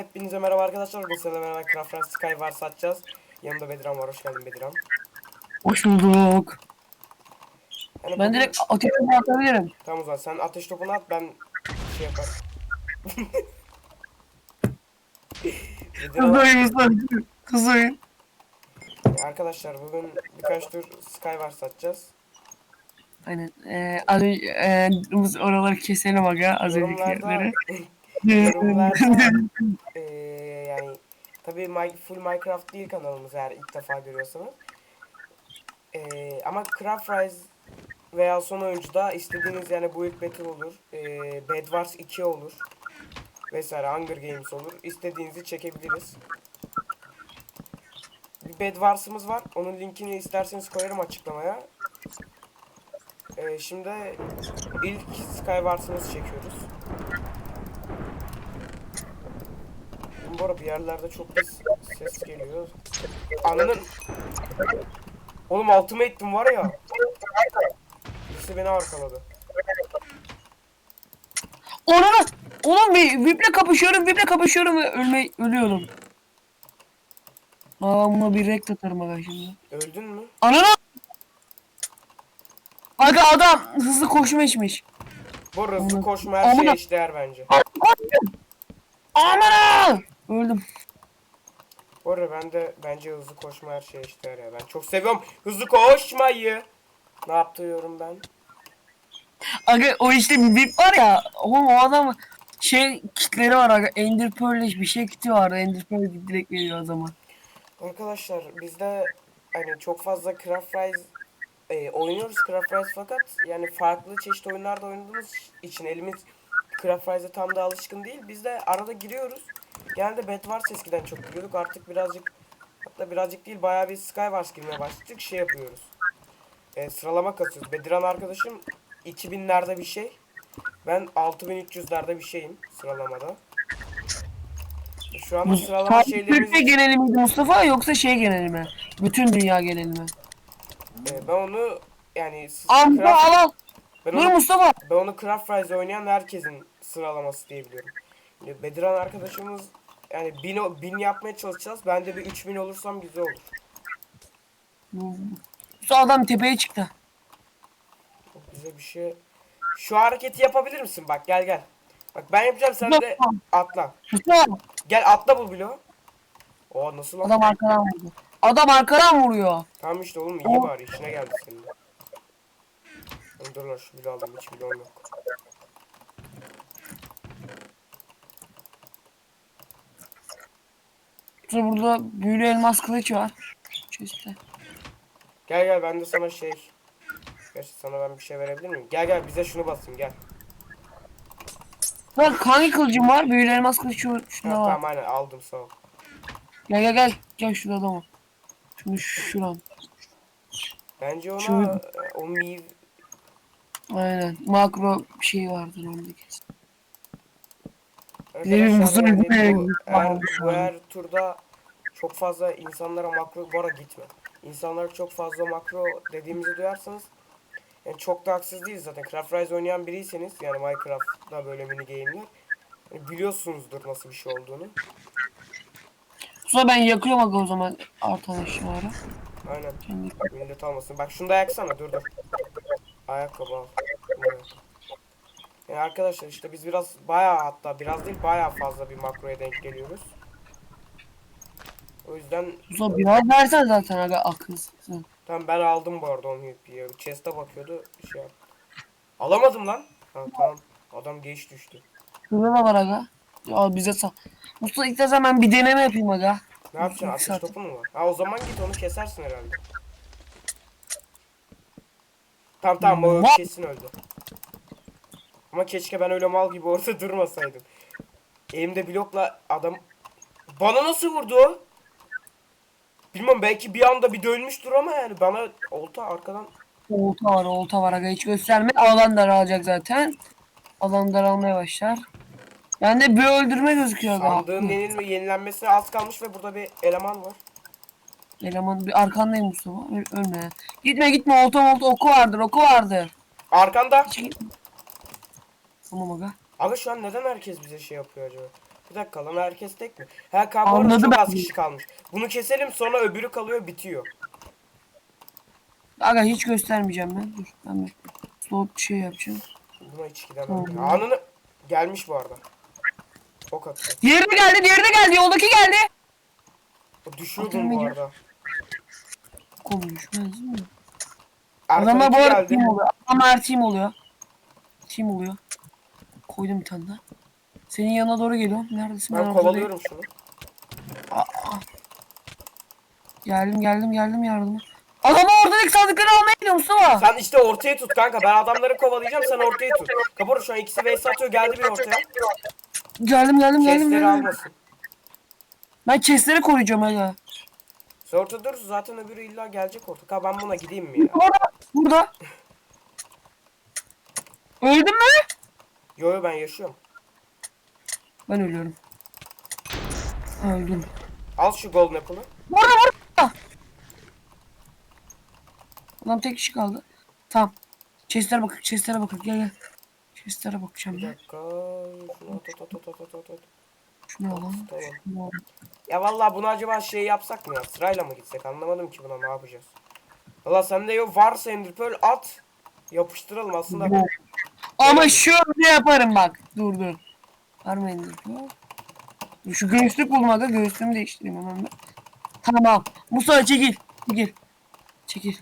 Hepinize merhaba arkadaşlar. Bugün sizinle beraber Craft Run Sky var satacağız. Yanımda Bediran var. Hoş geldin Bediran. Hoş bulduk. Yani Ben direkt ateşime atabilirim. Tamam o zaman sen ateş topunu at ben şey yaparım. Kızayım ıslanıcı. Kızayım. arkadaşlar bugün birkaç tur Sky var satacağız. Aynen. Ee, az önce e, oraları keselim aga az öncekileri. yorumlarda eee yani tabii my, full Minecraft değil kanalımız eğer ilk defa görüyorsanız. Eee ama Craft Rise veya son oyuncuda istediğiniz yani Build Battle olur, eee Bed Wars 2 olur vesaire Hunger Games olur. İstediğinizi çekebiliriz. Bir Bed Wars'ımız var. Onun linkini isterseniz koyarım açıklamaya. Eee şimdi ilk Skywars'ımızı çekiyoruz. Bu arada bir yerlerde çok pis ses geliyor. Ananın... Oğlum altıma ettim var ya. Birisi beni arkaladı. Oğlum bir Vip'le kapışıyorum, Vip'le kapışıyorum ve ölme ölüyorum. Aa buna bir rekt atarım aga şimdi. Öldün mü? Ananı! Aga adam hızlı koşma içmiş. Bu hızlı koşma her şeye eşdeğer bence. Aman! Öldüm. Bu arada ben de bence hızlı koşma her şeye eşdeğer ya. Ben çok seviyorum hızlı koşmayı. Ne yapıyorum ben? Aga o işte bir Vip var ya. Oğlum o adam şey kitleri var aga. Ender Pearl bir şey kiti vardı. Ender Pearl direkt veriyor o zaman. Arkadaşlar bizde hani çok fazla Craft Rise e, oynuyoruz Craft Rise fakat yani farklı çeşit oyunlarda oynadığımız için elimiz Craft Rise'e tam da alışkın değil. Biz de arada giriyoruz. Genelde Bed Wars eskiden çok giriyorduk. Artık birazcık hatta birazcık değil bayağı bir Skywars girmeye başladık. Şey yapıyoruz. E, sıralama kasıyoruz. Bediran arkadaşım 2000'lerde bir şey. Ben 6300'lerde bir şeyim sıralamada. Şu anda sıralama şeylerimiz... Türkiye geneli miydi Mustafa yoksa şey geneli mi? Bütün dünya geneli mi? Ee, ben onu yani Amca Craft- al al. ben Dur onu, Mustafa. ben onu Craft Rise oynayan herkesin sıralaması diye biliyorum. Yani Bediran arkadaşımız yani bin, bin yapmaya çalışacağız. Ben de bir 3000 olursam güzel olur. Şu adam tepeye çıktı. Çok güzel bir şey. Şu hareketi yapabilir misin? Bak gel gel. Bak ben yapacağım sen de atla. Gel atla bu bloğu. Oo nasıl lan? adam arkadan vurdu. Adam arkadan vuruyor. Tamam işte oğlum iyi bari işine geldi senin de. Oğlum Dur lan şu bloğu alayım hiç bloğum yok. Sonra burada büyülü elmas kılıç var. Çöste. Gel gel ben de sana şey. Gerçi sana ben bir şey verebilir miyim? Gel gel bize şunu basayım gel. Bak hangi kılıcım var? Büyülü elmas kılıç şu, Ha, şunda var. tamam aynen aldım sağ ol. Gel gel gel. Gel şurada adam var. Şunu şuran. Bence ona Şu- e, o miv Aynen. Makro bir şey vardır onda kesin. Arkadaşlar uzun yani bu, eğer, bir- bu eğer turda çok fazla insanlara makro bu ara gitme. İnsanlara çok fazla makro dediğimizi duyarsanız yani çok da haksız değil zaten. Craft Rise oynayan biriyseniz yani Minecraft'ta böyle mini game'ler yani biliyorsunuzdur nasıl bir şey olduğunu. Sonra ben yakıyorum aga o zaman arkadaşları. Aynen. Kendi Millet almasın. Bak şunu da yaksana dur dur. Ayakkabı al. Yani arkadaşlar işte biz biraz bayağı hatta biraz değil bayağı fazla bir makroya denk geliyoruz. O yüzden Sonra biraz versen zaten aga akılsın. tamam ben aldım bu arada onu ya. Chest'e bakıyordu şey yaptı. Alamadım lan. Ha, tamam. Adam geç düştü. Şurada da var aga. Al bize sal. Mustafa ilk defa ben bir deneme yapayım aga. Ne yapacaksın? Ateş topu mu var? Ha o zaman git onu kesersin herhalde. Tamam tamam o kesin öldü. Ama keşke ben öyle mal gibi orada durmasaydım. Elimde blokla adam... Bana nasıl vurdu? Bilmem belki bir anda bir dönmüştür ama yani bana olta arkadan... Olta var olta var aga hiç gösterme. Alan daralacak zaten. Alan daralmaya başlar. Bende bir öldürme gözüküyor aga. Sandığın yenilme, yenilenmesine az kalmış ve burada bir eleman var. Eleman bir arkandayım Mustafa. Öl- ölme. Gitme gitme olta olta oku vardır oku vardır. Arkanda. Hiç gitme. Tamam aga. Abi şu an neden herkes bize şey yapıyor acaba? Bir dakika lan herkes tek mi? Ha orada Anladı çok ben. az kişi kalmış. Bunu keselim sonra öbürü kalıyor bitiyor. Aga hiç göstermeyeceğim ben. Dur ben bir slot şey yapacağım. Buna hiç gidemem. Tamam. Anını gelmiş bu arada. Ok attı. Diğeri de geldi, diğeri de geldi, yoldaki geldi. Düşüyordum bu arada. Konuşmaz mi? Adamlar Arkadaki bu arada geldi. team oluyor. Adamlar team oluyor. Team oluyor. Koydum bir tane daha. Senin yanına doğru geliyorum. Neredesin? Ben ortadayım. kovalıyorum şunu. Geldim geldim geldim yardıma. Adamı oradaki sandıkları almaya gidiyor Mustafa. Sen işte ortaya tut kanka. Ben adamları kovalayacağım sen ortaya tut. Kapora şu an ikisi vs atıyor geldi bir ortaya. Geldim geldim geldim. Chestleri geldim. almasın. Ben chestleri koruyacağım hala. Sen ortada durursun zaten öbürü illa gelecek orta. Kanka ben buna gideyim mi ya? Burada. Burada. Öldün mü? Yo yo ben yaşıyorum. Ben ölüyorum. Öldüm. Al şu golden apple'ı. Burada burada. Adam tek kişi kaldı. Tamam. Chestlere bakın, chestlere bakın. Gel gel. Chestlere bakacağım Bir ben. dakika. Şunu at at at at at at at. Şunu alalım. Tamam. Şunu alalım. Ya vallahi bunu acaba şey yapsak mı ya? Sırayla mı gitsek? Anlamadım ki buna ne yapacağız. Valla sende yok varsa Ender Pearl at. Yapıştıralım aslında. Yok. Ama şöyle yaparım bak. Dur dur. Dur. Dur, Şu göğüslük buldum aga. Göğüslüğümü değiştireyim hemen ben. Tamam. Musa çekil. Çekil. Çekil.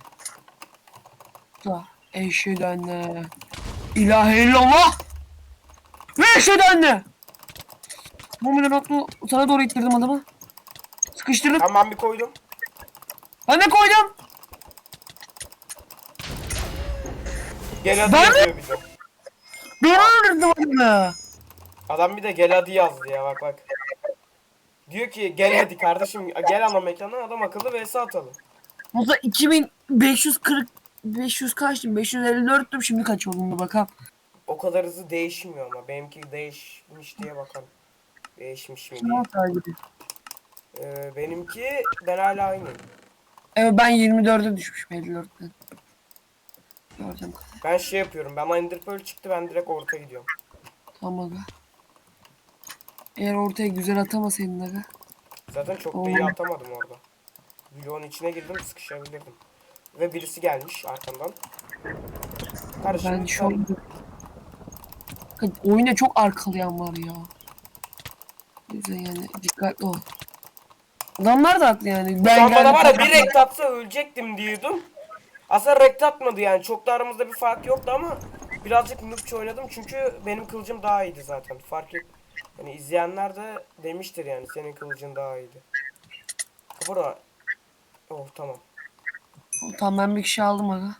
Da. Eşhedü enne. İlahe illallah. Ve eşhedü enne. Bu milyon aklı sana doğru ittirdim adamı. Sıkıştırdım. Tamam bir koydum. Ben de koydum. Gel hadi Ben- yazıyor bir de. Öldürdüm adamı. Adam bir de gel hadi yazdı ya bak bak. Diyor ki gel hadi kardeşim gel ana mekandan adam akıllı vs atalım. Musa 2540 500 kaçtım? 554'tüm şimdi kaç oldu bakalım. O kadar hızlı değişmiyor ama benimki değişmiş diye bakalım. Değişmiş mi diye. Ee, benimki ben hala aynıyım. Evet ben 24'e düşmüşüm 54'ten. Gördüm. Ben şey yapıyorum ben Ender Pearl çıktı ben direkt orta gidiyorum. Tamam aga. Eğer ortaya güzel atamasaydın aga. Zaten çok da iyi atamadım orada. Bloğun içine girdim sıkışabilirdim. Ve birisi gelmiş arkamdan. Kardeşim Ben şu an... Oyunda çok arkalayan var ya. Yüzden yani dikkatli ol. Adamlar da haklı yani. Ben Sen bana var ya geldim- bir rekt atsa ölecektim diyordum. Aslında rekt atmadı yani. Çok da aramızda bir fark yoktu ama birazcık noobça oynadım çünkü benim kılıcım daha iyiydi zaten. Fark et. Hani izleyenler de demiştir yani senin kılıcın daha iyiydi. Bura. Oh tamam. Tamam ben bir kişi aldım aga.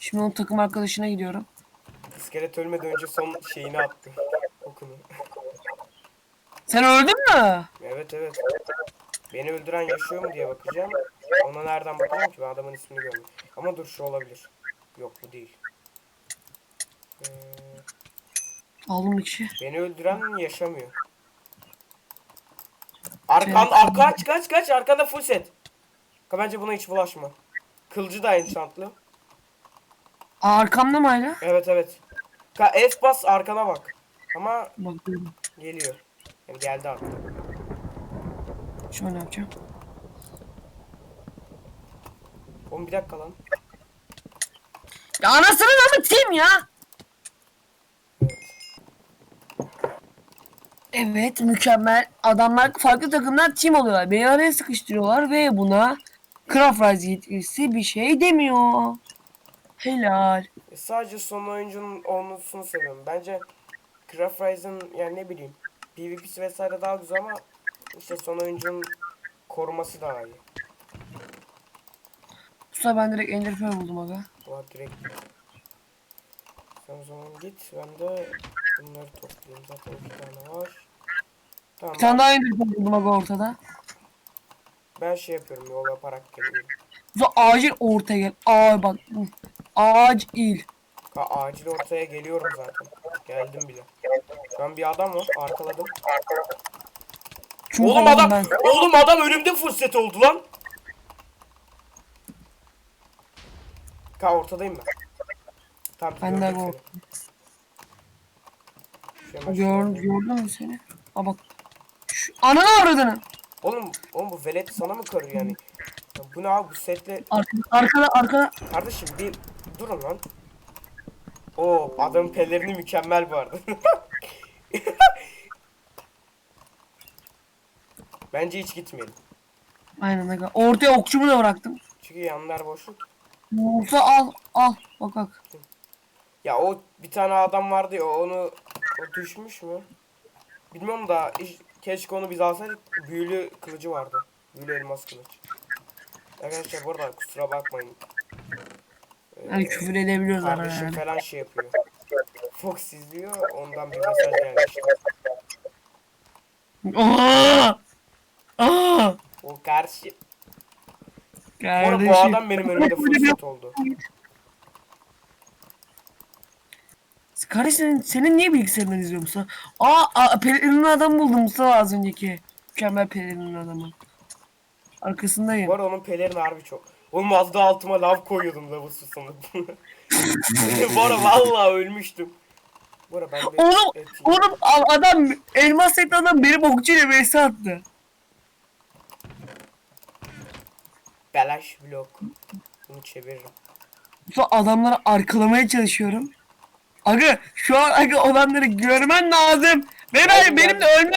Şimdi onun takım arkadaşına gidiyorum. İskelet ölmeden önce son şeyini attı. Okunu. Sen öldün mü? Evet evet. Beni öldüren yaşıyor mu diye bakacağım. Ona nereden bakacağım ki ben adamın ismini görmedim. Ama dur şu olabilir. Yok bu değil. Ee, Aldım bir kişi. beni öldüren yaşamıyor. Arkan, arka kaç kaç kaç arkanda full set. Ka- Bence buna hiç bulaşma. Kılıcı da enchantlı. Aa, arkamda mı hala? Evet evet. Ka F bas arkana bak. Ama Bakıyorum. geliyor. Yani geldi artık. Şöyle yapacağım. Oğlum bir dakika lan. Ya anasını da biteyim ya. Evet mükemmel. Adamlar farklı takımlar team oluyorlar. Beni araya sıkıştırıyorlar ve buna Craft Rise yetkilisi bir şey demiyor. Helal. E, sadece son oyuncunun olmasını seviyorum. Bence Craft Rise'ın yani ne bileyim PvP'si vesaire daha güzel ama işte son oyuncunun koruması daha iyi. Sefer ben direkt Ender Pearl buldum aga. Var direkt. Sen o zaman git ben de bunları toplayayım. Zaten bir tane var. Tamam Bir tane daha Ender Pearl buldum aga ortada. ben şey yapıyorum yol yaparak geliyorum. Sefer acil ortaya gel. Aa bak. Acil. Ha, acil ortaya geliyorum zaten. Geldim bile. An bir adam var arkaladım. Çünkü Oğlum adam, ben. oğlum adam önümde full set oldu lan. Ka ortadayım ben. Tamam Ben de bu. Gör, gördün mü seni? Aa bak. Şu, ananı avradını. Oğlum, oğlum bu velet sana mı karıyor yani? Ya bu ne abi bu setle Arkada arkada arkada. kardeşim bir durun lan. Oo adamın pelerini mükemmel bu arada. Bence hiç gitmeyelim. Aynen aga. Ortaya okçumu da bıraktım. Çünkü yanlar boşluk. Musa al al. Bak bak. Ya o bir tane adam vardı ya onu o düşmüş mü? Bilmiyorum da iş- keşke onu biz alsaydık. Büyülü kılıcı vardı. Büyülü elmas kılıç. Arkadaşlar bu arada kusura bakmayın. Ee, Yani küfür edebiliyoruz ara kardeşim ara. falan şey yapıyor. Fox izliyor ondan bir mesaj gelmişti. Aa! Aa! O karşı. Kardeşim. bu adam benim önümde fırsat oldu. Kardeşim senin niye bilgisayarından izliyor Musa? Aa, aa pelerinli adam buldum Musa az önceki. Mükemmel pelerinli adamı. Arkasındayım. Arada onun pelerini harbi çok. Oğlum az daha altıma lav koyuyordum susanıp. bu arada vallahi ölmüştüm. Arada ben de Oğlum, oğlum adam elmas set adam benim okçuyla vs attı. Belaş blok. Bunu çeviririm. Musa adamları arkalamaya çalışıyorum. Aga şu an aga olanları görmen lazım. Ve ben, Geldim, benim de ölmem.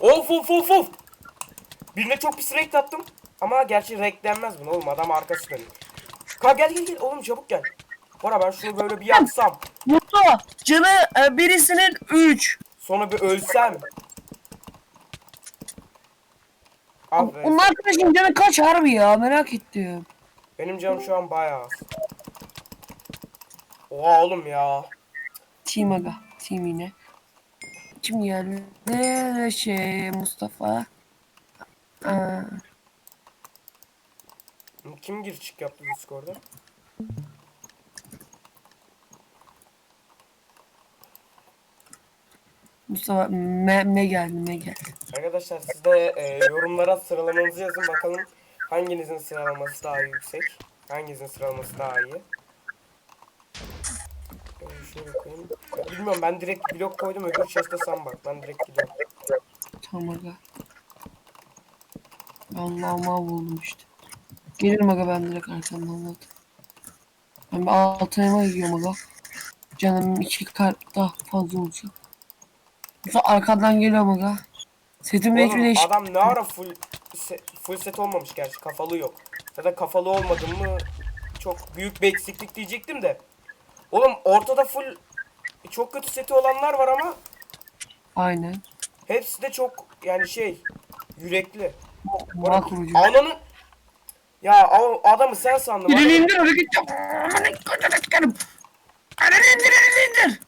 Of of of of. Birine çok pis renk attım. Ama gerçi renk denmez bunu oğlum adam arkası dönüyor. Ka gel gel gel oğlum çabuk gel. Bora ben şunu böyle bir yapsam. Musa canı e, birisinin 3. Sonra bir ölsem. Abi Onun arkadaşın canı kaç harbi ya merak ettim. benim canım şu an bayağı az. Oha oğlum ya. Team aga. Team yine. Kim geldi? Ne şey Mustafa. Aa, Kim gir çık yaptı Discord'da? Mustafa me, me geldi me geldi. Arkadaşlar siz de e, yorumlara sıralamanızı yazın bakalım hanginizin sıralaması daha yüksek. Hanginizin sıralaması daha iyi. Şöyle bilmiyorum ben direkt blok koydum öbür chest'e sen bak. Ben direkt gidiyorum. Tamam aga. Allah'ıma buldum işte. Gelirim aga ben direkt arkamdan zaten. Ben bir altına gidiyorum aga. Canım iki kart daha fazla olacak. Mustafa arkadan geliyorum aga. Setimde hiçbir Oğlum değiş. adam ne ara full se- full set olmamış gerçi kafalı yok. Ya da kafalı olmadım mı çok büyük bir eksiklik diyecektim de. Oğlum ortada full çok kötü seti olanlar var ama Aynen. hepsi de çok yani şey yürekli. Bak vurucu. Ananı ya adamı sen sandım. Adam- indir hareket yap. Elini indir indir.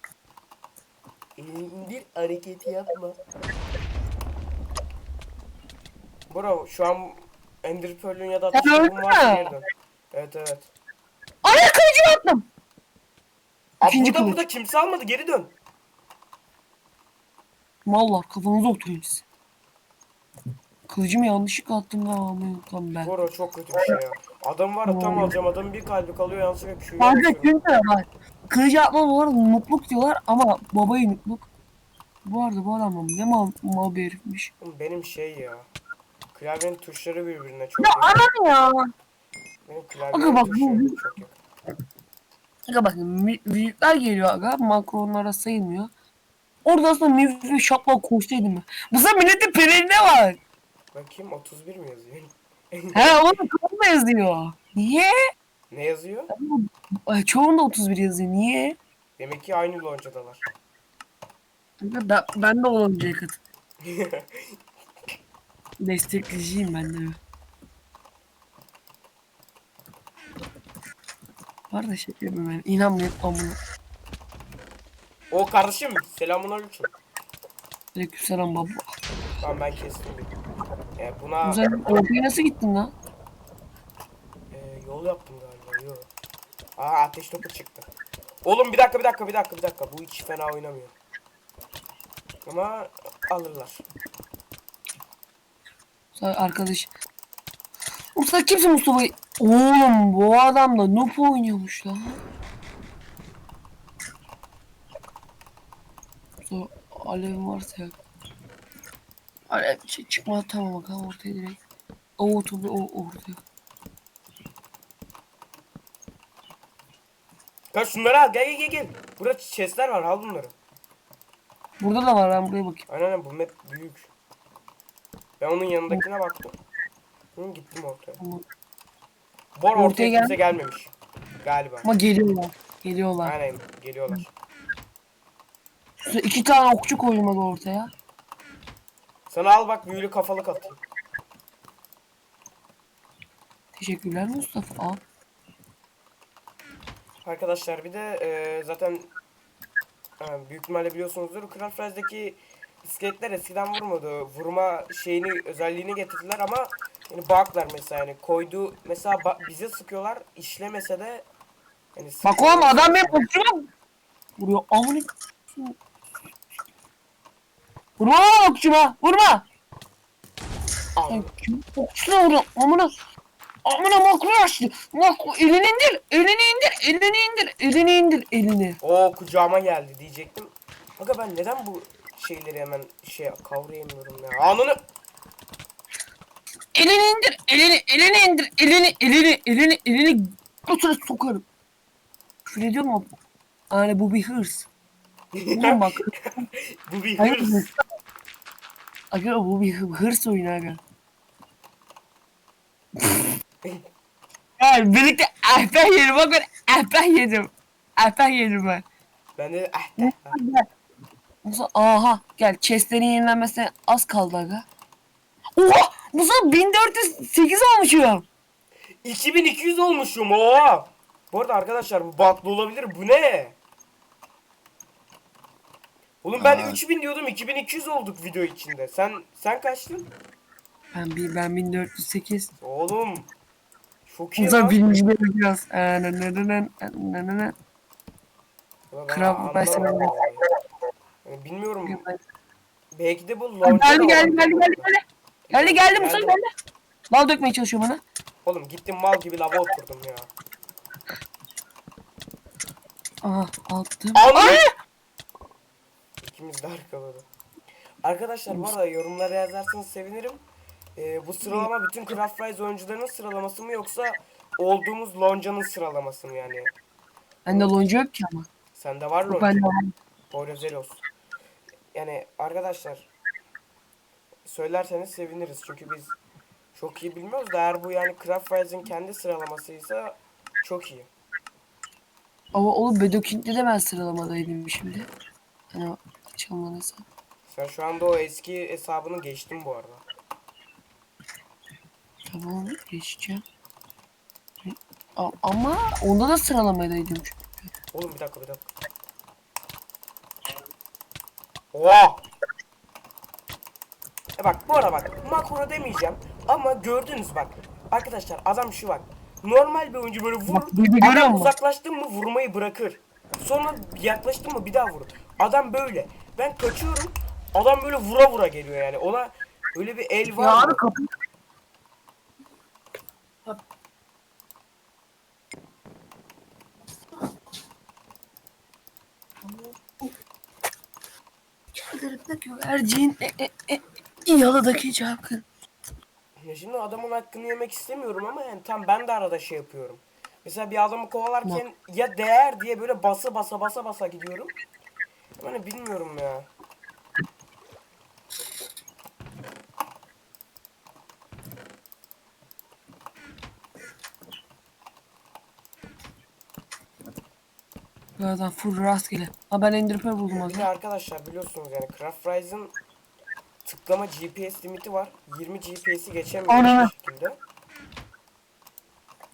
İndir hareketi yapma. Bro şu an Ender Pearl'ün ya da Sen öldün varsa mü? geri dön. Evet evet. Ayak kılıcı attım. Abi İkinci burada kılıç. burada kimse almadı geri dön. Mallar kafanıza oturayım siz. Kılıcımı yanlışlıkla attım aman tam ben. Bro çok kötü bir şey ya. Adam var ya tam alacağım adamın bir kalbi kalıyor yanlışlıkla Q'yu Kanka çünkü bak. Kılıcı atma bu arada mutluluk diyorlar ama babayı mutluluk. Bu arada bu adam ne mal, mal bir herifmiş. Oğlum Benim şey ya. Klavyenin tuşları birbirine çok Ya yakın. anam ya. Benim Aga klavyenin bak bu- tuşları çok yakın. Aga bak mi- büyükler geliyor aga makronlara sayılmıyor. Orada aslında mevzu şapla koşsaydım ben. Bu sefer milletin pelerine var. Bakayım 31 mi yazıyor? He onun kanında yazıyor. Niye? Ne yazıyor? Ay, çoğunda 31 yazıyor. Niye? Demek ki aynı loncadalar. Aga Ben, de olancaya katım. Destekleyiciyim ben de. Var da şey yapıyorum ben. İnanmayın amına. o kardeşim selamun aleyküm. Aleykümselam baba. Tamam ben kestim bir. E, buna Güzel. Ortaya nasıl gittin lan? e, yol yaptım galiba. Aa ateş topu çıktı. Oğlum bir dakika bir dakika bir dakika bir dakika. Bu hiç fena oynamıyor. Ama alırlar. Arkadaş. Sen kimsin Mustafa? Oğlum bu adam da noob oynuyormuş lan. So, alev varsa yak. Alev şey çıkma tamam bakalım ortaya direkt. O tabii o ortaya. Kaç şunları al gel gel gel gel. Burada chestler var al bunları. Burada da var ben buraya bakayım. Aynen aynen bu map büyük. Ben onun yanındakine baktım. Hı, gittim ortaya. Arada Ortaya ortaya gel- kimse gelmemiş. Galiba. Ama geliyorlar. Geliyorlar. Aynen geliyorlar. Şurada iki tane okçu koydum aga ortaya. Sana al bak büyülü kafalık atayım. Teşekkürler Mustafa. Al. Arkadaşlar bir de e, zaten e, büyük ihtimalle biliyorsunuzdur. Craft Rise'deki iskeletler eskiden vurmadı. Vurma şeyini özelliğini getirdiler ama yani bug'lar mesela yani koyduğu mesela ba- bize sıkıyorlar işlemese de yani Bak oğlum adam benim okçuma vuruyor. Amına Vurma okçuma. Vurma. Kim okçuna vuruyor? Amına. Amına makro açtı. Makro elini indir. Elini indir. Elini indir. Elini indir. Elini. O kucağıma geldi diyecektim. Aga ben neden bu şeyleri hemen şey kavrayamıyorum ya. Anını Elini indir. Elini. Elini indir. Elini. Elini. Elini. Elini. Götüne sokarım. Küfür ediyor mu? Yani bu bir hırs. Oğlum bak. bu bir Hayır. hırs. Aga bu bir hı- hırs oyunu aga. Yani birlikte ahpeh yedim. Bakın ahpeh yedim. Ahpeh yedim ben. Ben de de. Musa aha gel chestlerin yenilenmesine az kaldı aga. Oha! Musa 1408 olmuşum. 2200 olmuşum o. Bu arada arkadaşlar bu bug'lı olabilir. Bu ne? Oğlum ben Aa. 3000 diyordum 2200 olduk video içinde. Sen sen kaçtın? Ben bir ben 1408. Oğlum. Çok iyi Musa lan. birinci. Ee, ne ne ne ne ne ne ne. Ulan ben Kral anlamadım başlamadı. yani. Yani bilmiyorum. Belki de bu Geldi launcher geldi geldi geldi geldi. Geldi geldi Musa Geldi. geldi. Bal dökmeye çalışıyor bana. Oğlum gittim mal gibi lava oturdum ya. Aha attım. Anne! Ay! İkimiz de arkaladı. Arkadaşlar bu arada yorumlara yazarsanız sevinirim. Ee, bu sıralama bütün Craft Rise oyuncularının sıralaması mı yoksa olduğumuz Lonca'nın sıralaması mı yani? Bende lonca yok ki ama. Sende var Lonca. bende var. Boyrozelos. Yani arkadaşlar söylerseniz seviniriz çünkü biz çok iyi bilmiyoruz da eğer bu yani Craft Rise'in kendi sıralamasıysa çok iyi. Ama oğlum Bedokint'te de ben sıralamadaydım şimdi. Hani çalmanızı. Sen şu anda o eski hesabını geçtin bu arada. Tamam geçeceğim. A- Ama onda da sıralamadaydım çünkü. Oğlum bir dakika bir dakika. Oha! E bak bu arada bak makro demeyeceğim ama gördünüz bak. Arkadaşlar adam şu bak. Normal bir oyuncu böyle vurur. Bak, bir Adam musun? uzaklaştın mı vurmayı bırakır. Sonra yaklaştın mı bir daha vurur. Adam böyle. Ben kaçıyorum. Adam böyle vura vura geliyor yani. Ona öyle bir el var Ya mı? abi kapı. Güvercin e, e, e, yalıdaki çapkın. Ya şimdi adamın hakkını yemek istemiyorum ama yani tam ben de arada şey yapıyorum. Mesela bir adamı kovalarken ya değer diye böyle basa basa basa basa gidiyorum. Yani bilmiyorum ya. Bu adam full rastgele. Ha ben Ender Pearl buldum az Bir de önce. arkadaşlar biliyorsunuz yani Craft Rise'ın tıklama GPS limiti var. 20 GPS'i geçemiyor Ana. şekilde.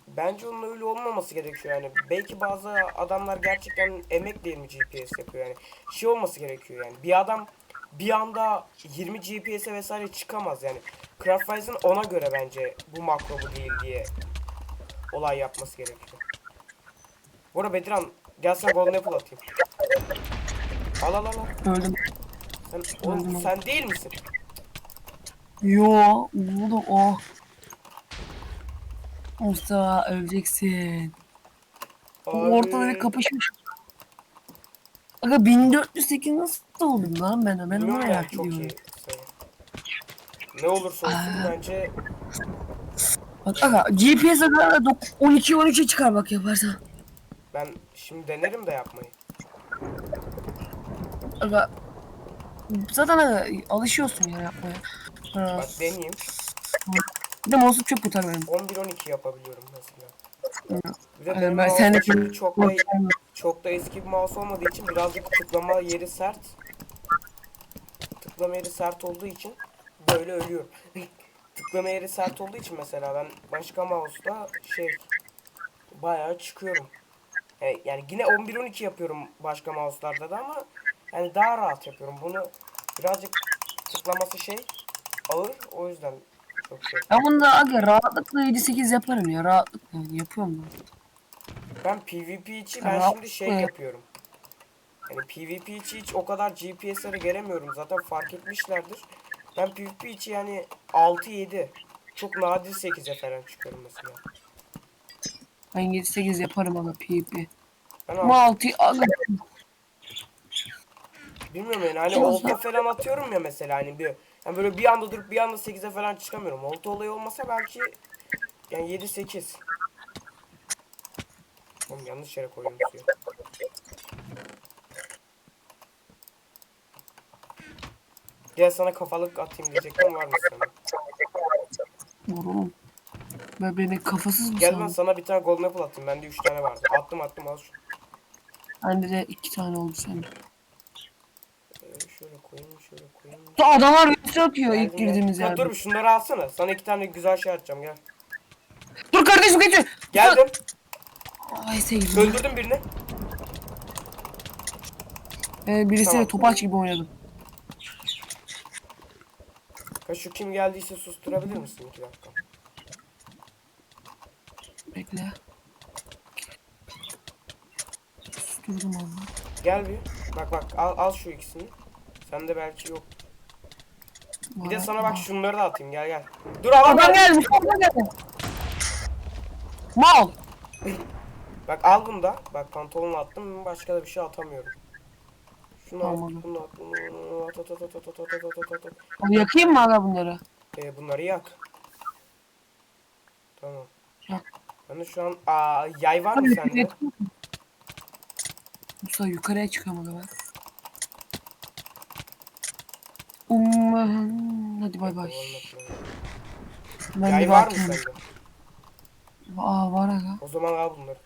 Bence onun öyle olmaması gerekiyor yani. Belki bazı adamlar gerçekten emekle 20 GPS yapıyor yani. Şey olması gerekiyor yani. Bir adam bir anda 20 GPS'e vesaire çıkamaz yani. Craft Rise'ın ona göre bence bu makro bu değil diye olay yapması gerekiyor. Bu arada Bediran gel sana Golden Apple atayım. Al al al. al. Öldüm. Sen, oğlum sen değil misin? Yo oğlum o. Mustafa öleceksin. Abi. Ortada bir kapışmış. Aga 1408 nasıl oldum lan ben? Ben yani merak ediyorum. Ne olursa olsun Aa. bence Bak aga GPS aga 12 13'e çıkar bak yaparsan. Ben şimdi denerim de yapmayı. Aga zaten aga alışıyorsun ya yapmaya. Bak deneyeyim. bir de mouse çok kurtar benim. 11-12 yapabiliyorum mesela. Bir de benim ben mouse sen de çok, çok da çok da eski bir mouse olmadığı için birazcık tıklama yeri sert. Tıklama yeri sert olduğu için böyle ölüyorum. tıklama yeri sert olduğu için mesela ben başka mouse'da şey bayağı çıkıyorum. Yani, yani yine 11-12 yapıyorum başka mouse'larda da ama yani daha rahat yapıyorum. Bunu birazcık tıklaması şey ağır o yüzden çok şey. Ben bunda aga rahatlıkla 7-8 yaparım ya rahatlıkla yapıyorum ben. Ben PvP içi ben şimdi şey yapıyorum. Yani PvP içi hiç o kadar GPS'lere gelemiyorum. Zaten fark etmişlerdir. Ben PvP içi yani 6-7. Çok nadir 8'e falan çıkıyorum mesela. Ben 7-8 yaparım aga PvP. Ben Ama al- 6 aga bilmiyorum yani hani olta falan atıyorum ya mesela hani bir yani böyle bir anda durup bir anda 8'e falan çıkamıyorum. Olta olayı olmasa belki yani 7-8. Oğlum yanlış yere koydum suyu. Gel sana kafalık atayım diyecektim var mı sana? Oğlum. Ben beni kafasız mı Gel ben sandın? sana bir tane golden apple atayım. Bende 3 tane vardı. Attım attım al şu. Bende de 2 tane oldu sende. Ee, şöyle koyayım şöyle koyayım. Bu adamlar virüs atıyor ilk Geldim, geldim. girdiğimiz Ha, yerde. Dur şunları alsana. Sana iki tane güzel şey atacağım gel. Dur kardeşim geçin. Geldim. Ay sevgilim. Öldürdüm birini. Ee, birisi Tamam. topaç gibi oynadı. Ha, şu kim geldiyse susturabilir misin 2 dakika? Bekle. Susturdum onu. Gel bir. Bak bak al, al şu ikisini. Sende belki yok. Bir de sana bak şunları da atayım gel gel. Dur al al, Adam al. gelmiş, adam geldi. Mal. Bak al bunu da. Bak pantolonu attım. Başka da bir şey atamıyorum. Şunu Tamam. at, bunu at, bunu at, at, at, at, at, at, at, at, at, at. Abi yakayım mı aga bunları? Ee, bunları yak. Tamam. Bende şu an aa, yay var mı sende? Musa yukarıya aga ben. Um, hadi bay bay. Ben Yay de var mı sende? Aa var aga. O zaman al bunları.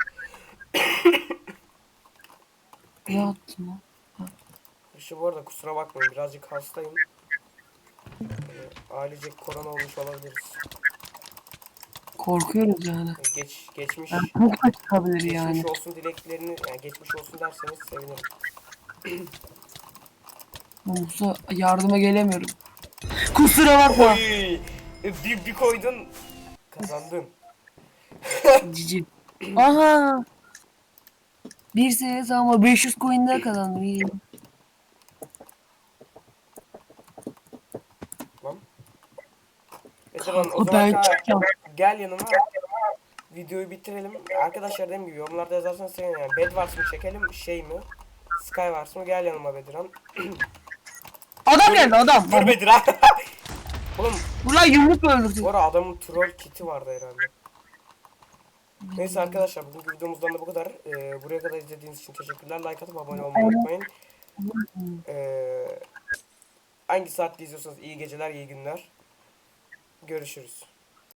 Ne attın lan? İşte bu arada kusura bakmayın birazcık hastayım. Ee, ailecek korona olmuş olabiliriz. Korkuyoruz yani. Geç geçmiş Yani çok da çıkabilir geçmiş yani. olsun dileklerini yani geçmiş olsun derseniz sevinirim. Musa yardıma gelemiyorum. Kusura bakma. Oy! E, Bir, bir koydun kazandın. Cici. Aha. Bir sene ama 500 coin daha kazandım. İyi. Lan. Edirhan o O zaman ben ka- çıkacağım. Gel yanıma videoyu bitirelim. Arkadaşlar dediğim gibi yorumlarda yazarsanız sevinirim. Yani Bedwars mı çekelim şey mi? Skywars mı? Gel yanıma Bedirhan. Adam geldi adam. Dur Bedirhan. Oğlum Ulan yumrukla öldürdü. bu adamın troll kiti vardı herhalde. Neyse arkadaşlar bugünkü videomuzdan da bu kadar. Ee, buraya kadar izlediğiniz için teşekkürler. Like atıp abone olmayı unutmayın. Ee, hangi saatte izliyorsanız iyi geceler, iyi günler. Görüşürüz.